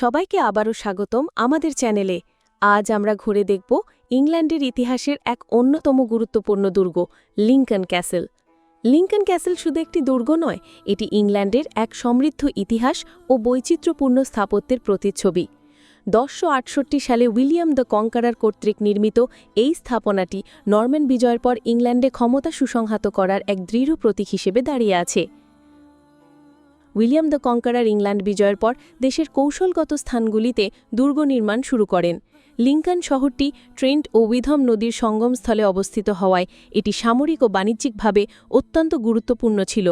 সবাইকে আবারও স্বাগতম আমাদের চ্যানেলে। আজ আমরা ঘুরে দেখব ইংল্যান্ডের ইতিহাসের এক অন্যতম গুরুত্বপূর্ণ দুর্গ লিঙ্কন ক্যাসেল। লিঙ্কন ক্যাসেল শুধু একটি দুর্গ নয়, এটি ইংল্যান্ডের এক সমৃদ্ধ ইতিহাস ও বৈচিত্র্যপূর্ণ স্থাপত্যের প্রতিচ্ছবি। দশশো সালে উইলিয়াম দ্য কঙ্কারার কর্তৃক নির্মিত এই স্থাপনাটি নরম্যান বিজয়ের পর ইংল্যান্ডে ক্ষমতা সুসংহত করার এক দৃঢ় প্রতীক হিসেবে দাঁড়িয়ে আছে। উইলিয়াম দ্য কঙ্কারার ইংল্যান্ড বিজয়ের পর দেশের কৌশলগত স্থানগুলিতে দুর্গ নির্মাণ শুরু করেন। লিঙ্কন শহরটি ট্রেন্ট ও উইধম নদীর সঙ্গমস্থলে অবস্থিত হওয়ায় এটি সামরিক ও বাণিজ্যিকভাবে অত্যন্ত গুরুত্বপূর্ণ ছিল।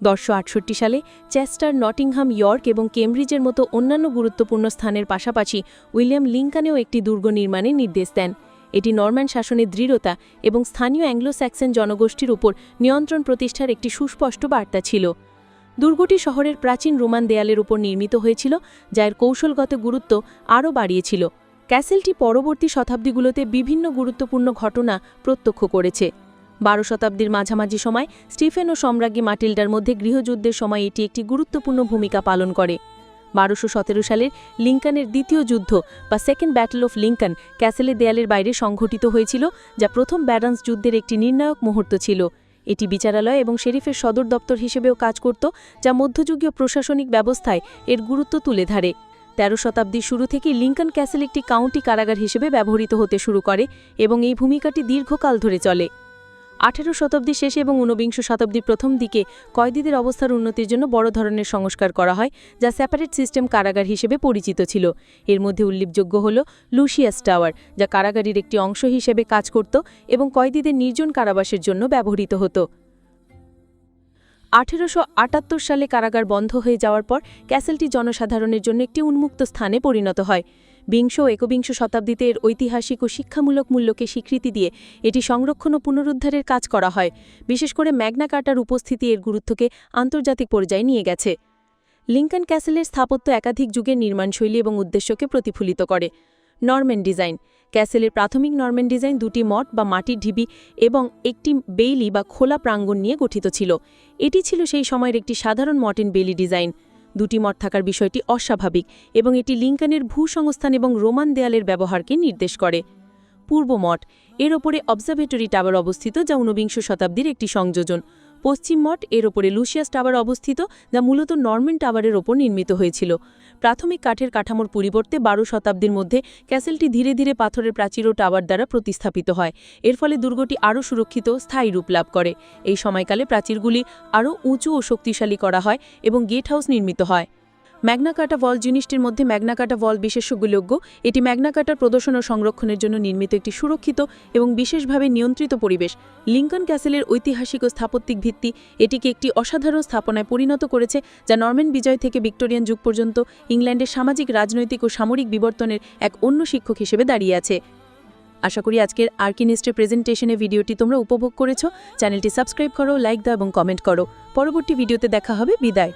দশশো আটষট্টি সালে চেস্টার নটিংহাম, ইয়র্ক এবং কেমব্রিজের মতো অন্যান্য গুরুত্বপূর্ণ স্থানের পাশাপাশি উইলিয়াম লিঙ্কনেও একটি দুর্গ নির্মাণের নির্দেশ দেন। এটি নরম্যান শাসনের দৃঢ়তা এবং স্থানীয় অ্যাংলো জনগোষ্ঠীর উপর নিয়ন্ত্রণ প্রতিষ্ঠার একটি সুস্পষ্ট বার্তা ছিল। দুর্গটি শহরের প্রাচীন রোমান দেয়ালের উপর নির্মিত হয়েছিল যা এর কৌশলগত গুরুত্ব আরও বাড়িয়েছিল। ক্যাসেলটি পরবর্তী শতাব্দীগুলোতে বিভিন্ন গুরুত্বপূর্ণ ঘটনা প্রত্যক্ষ করেছে। বারো শতাব্দীর মাঝামাঝি সময়, স্টিফেন ও সম্রাজ্ঞী মাটিল্ডার মধ্যে গৃহযুদ্ধের সময় এটি একটি গুরুত্বপূর্ণ ভূমিকা পালন করে। বারোশো সতেরো সালের লিঙ্কনের দ্বিতীয় যুদ্ধ বা সেকেন্ড ব্যাটল অফ লিঙ্কন ক্যাসেলের দেয়ালের বাইরে সংঘটিত হয়েছিল, যা প্রথম ব্যাডান্স যুদ্ধের একটি নির্ণায়ক মুহূর্ত ছিল। এটি বিচারালয় এবং শেরিফের সদর দপ্তর হিসেবেও কাজ করত, যা মধ্যযুগীয় প্রশাসনিক ব্যবস্থায় এর গুরুত্ব তুলে ধরে। তেরো শতাব্দীর শুরু থেকেই লিঙ্কন ক্যাসেল একটি কাউন্টি কারাগার হিসেবে ব্যবহৃত হতে শুরু করে এবং এই ভূমিকাটি দীর্ঘকাল ধরে চলে। আঠেরো শতাব্দীর শেষে এবং ঊনবিংশ শতাব্দীর প্রথম দিকে কয়েদিদের অবস্থার উন্নতির জন্য বড় ধরনের সংস্কার করা হয়, যা সেপারেট সিস্টেম কারাগার হিসেবে পরিচিত ছিল। এর মধ্যে উল্লেখযোগ্য হল লুসিয়াস টাওয়ার, যা কারাগারের একটি অংশ হিসেবে কাজ করত এবং কয়েদিদের নির্জন কারাবাসের জন্য ব্যবহৃত হতো। আঠেরোশো আটাত্তর সালে কারাগার বন্ধ হয়ে যাওয়ার পর ক্যাসেলটি জনসাধারণের জন্য একটি উন্মুক্ত স্থানে পরিণত হয়। বিংশ একবিংশ শতাব্দীতে এর ঐতিহাসিক ও শিক্ষামূলক মূল্যকে স্বীকৃতি দিয়ে এটি সংরক্ষণ ও পুনরুদ্ধারের কাজ করা হয়। বিশেষ করে ম্যাগনা কার্টার উপস্থিতি এর গুরুত্বকে আন্তর্জাতিক পর্যায়ে নিয়ে গেছে। লিঙ্কন ক্যাসেলের স্থাপত্য একাধিক যুগের নির্মাণশৈলী এবং উদ্দেশ্যকে প্রতিফলিত করে। Norman design. ক্যাসেলের প্রাথমিক নরম্যান ডিজাইন দুটি মঠ বা মাটির ঢিবি এবং একটি বেইলি বা খোলা প্রাঙ্গণ নিয়ে গঠিত ছিল। এটি ছিল সেই সময়ের একটি সাধারণ মটেন বেইলি ডিজাইন। দুটি মঠ থাকার বিষয়টি অস্বাভাবিক এবং এটি লিঙ্কনের ভূসংস্থান এবং রোমান দেয়ালের ব্যবহারকে নির্দেশ করে। পূর্ব মঠ, এর ওপরে অবজারভেটরি টাওয়ার অবস্থিত যা ঊনবিংশ শতাব্দীর একটি সংযোজন। পশ্চিম মঠ এর ওপরে লুসিয়াস টাওয়ার অবস্থিত, যা মূলত নর্মেন টাওয়ারের ওপর নির্মিত হয়েছিল। প্রাথমিক কাঠের কাঠামোর পরিবর্তে বারো শতাব্দীর মধ্যে ক্যাসেলটি ধীরে ধীরে পাথরের প্রাচীর ও টাওয়ার দ্বারা প্রতিস্থাপিত হয়। এর ফলে দুর্গটি আরও সুরক্ষিত স্থায়ী রূপ লাভ করে। এই সময়কালে প্রাচীরগুলি আরও উঁচু ও শক্তিশালী করা হয় এবং গেট হাউস নির্মিত হয়। ম্যাগনাকাটা ভল জিনিসটির মধ্যে ম্যাগনাকাটা ভল বিশেষজ্ঞযোগ্য এটি ম্যাগনাকাটার প্রদর্শন ও সংরক্ষণের জন্য নির্মিত একটি সুরক্ষিত এবং বিশেষভাবে নিয়ন্ত্রিত পরিবেশ। লিঙ্কন ক্যাসেলের ঐতিহাসিক ও স্থাপত্যিক ভিত্তি এটিকে একটি অসাধারণ স্থাপনায় পরিণত করেছে, যা নরম্যান বিজয় থেকে ভিক্টোরিয়ান যুগ পর্যন্ত ইংল্যান্ডের সামাজিক, রাজনৈতিক ও সামরিক বিবর্তনের এক অন্য শিক্ষক হিসেবে দাঁড়িয়ে আছে। আশা করি আজকের আর্কিনিস্টের প্রেজেন্টেশনে ভিডিওটি তোমরা উপভোগ করেছ। চ্যানেলটি সাবস্ক্রাইব করো, লাইক দাও এবং কমেন্ট করো। পরবর্তী ভিডিওতে দেখা হবে। বিদায়।